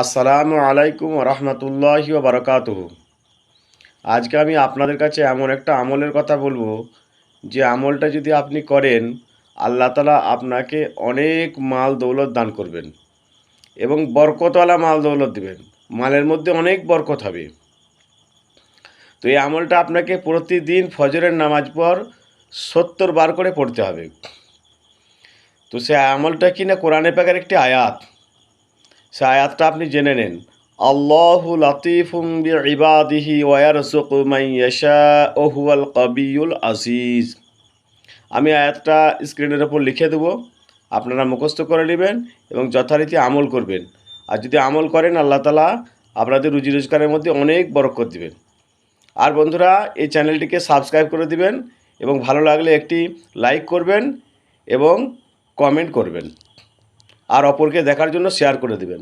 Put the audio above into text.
আসসালামু আলাইকুম রহমতুল্লাহি বারকাতুহ। আজকে আমি আপনাদের কাছে এমন একটা আমলের কথা বলব, যে আমলটা যদি আপনি করেন, আল্লাহ তালা আপনাকে অনেক মাল দৌলত দান করবেন এবং বরকতওয়ালা মাল দৌলত দেবেন। মালের মধ্যে অনেক বরকত হবে। তো এই আমলটা আপনাকে প্রতিদিন ফজরের নামাজ পর সত্তর বার করে পড়তে হবে। তো সে আমলটা কি না কোরআনে পাকের একটি আয়াত? সে আয়াতটা আপনি জেনে নেন। আল্লাহু লাতিফুম বিইবাদিহি ওয়া ইয়ারযুকু মান ইয়াশাউ, হুয়াল কাবিয়ুল আজিজ। আমি আয়াতটা স্ক্রিনের ওপর লিখে দেবো, আপনারা মুখস্থ করে নেবেন এবং যথারীতি আমল করবেন। আর যদি আমল করেন, আল্লাহ তালা আপনাদের রুজি রোজগারের মধ্যে অনেক বরকত দিবেন। আর বন্ধুরা, এই চ্যানেলটিকে সাবস্ক্রাইব করে দিবেন এবং ভালো লাগলে একটি লাইক করবেন এবং কমেন্ট করবেন। আর অপরকে দেখার জন্য শেয়ার করে দিবেন।